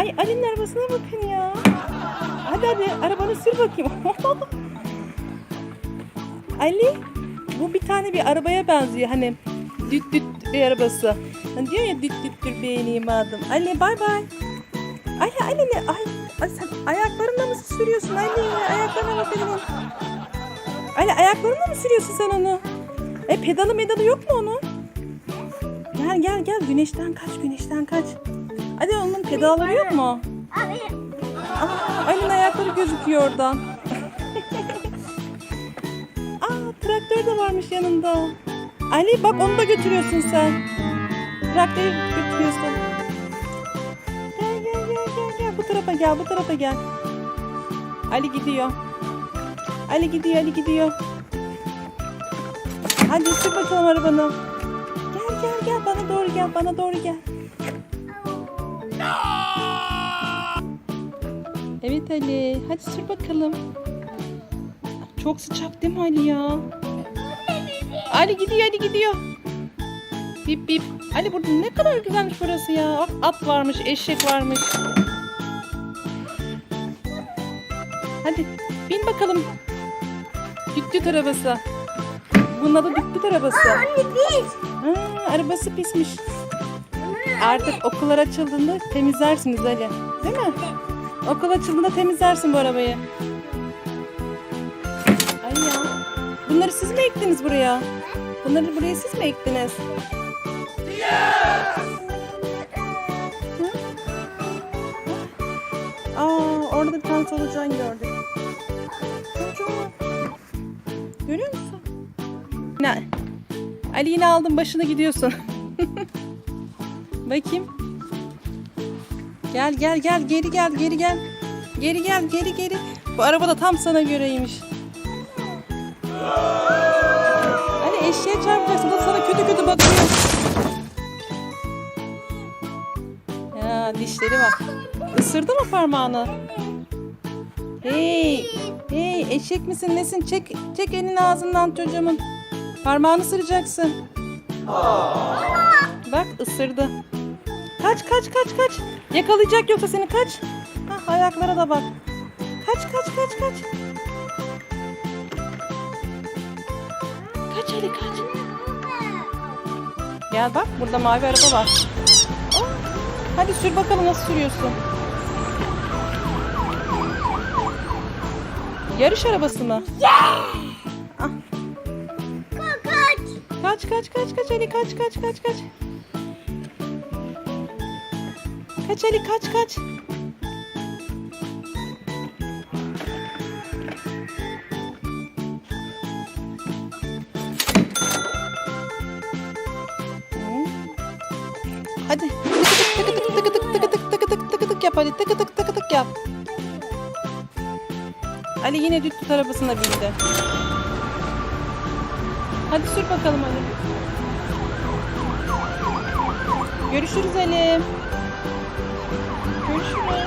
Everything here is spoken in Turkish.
Ay Ali'nin arabasına bakın ya. Hadi hadi arabanı sür bakayım. Ali bu bir tane bir arabaya benziyor hani düt düt bir arabası. Hani diyor ya düt düttür beğeneyim adım. Ali bay bay. Ay Ali ne? Ay, ay sen ayaklarınla mı sürüyorsun Ali? Ayaklarına bak Ali'nin. Ali ayaklarınla mı sürüyorsun sen onu? E pedalı medalı yok mu onun? Gel gel gel güneşten kaç güneşten kaç. Hadi onun pedalları yok mu? Aa, Ali'nin ayakları gözüküyor oradan. Aa traktör de varmış yanında. Ali bak onu da götürüyorsun sen. Traktörü götürüyorsun. Gel gel gel gel gel bu tarafa gel bu tarafa gel. Ali gidiyor. Ali gidiyor Ali gidiyor. Hadi sür bakalım arabanı. Gel gel bana doğru gel bana doğru gel. Evet Ali hadi sür bakalım. Çok sıcak değil mi Ali ya? Ali gidiyor Ali gidiyor. Bip bip. Ali burada ne kadar güzelmiş burası ya. Bak at varmış, eşek varmış. Hadi bin bakalım. Düt düt arabası. Bunun adı düt düt arabası. Anne biz. Arabası pismiş. Artık okullar açıldığında temizlersiniz Ali. Değil mi? Okul açıldığında temizlersin bu arabayı. Ay ya. Bunları siz mi ektiniz buraya? Bunları buraya siz mi ektiniz? Hı? Aa, orada bir tane solucan gördük. Çocuğum. Görüyor musun? Ne? Ali yine aldın başına gidiyorsun. Bakayım. Gel gel gel geri gel geri gel. Geri gel geri geri. Bu araba da tam sana göreymiş. Ali eşeğe çarpacaksın. Da sana kötü kötü bakıyor. Ya dişleri bak. Isırdı mı parmağını? Hey, hey eşek misin nesin? Çek, çek elini ağzından çocuğumun. Parmağını ısıracaksın. Bak ısırdı. Kaç kaç kaç kaç. Yakalayacak yoksa seni kaç. Hah, ayaklara da bak. Kaç kaç kaç kaç. Kaç Ali kaç. Gel bak burada mavi araba var. Hadi sür bakalım nasıl sürüyorsun. Yarış arabası mı? Ah, Kaç. Kaç kaç kaç Ali kaç kaç kaç kaç. Kaç Ali kaç kaç. Hadi. Tıkı tık tıkı tık tıkı tık tıkı tık tıkı tık yap hadi. Tıkı tık tıkı tık yap. Ali yine düt düt arabasına bindi. Hadi sür bakalım Ali. Görüşürüz Ali. Görüşürüz.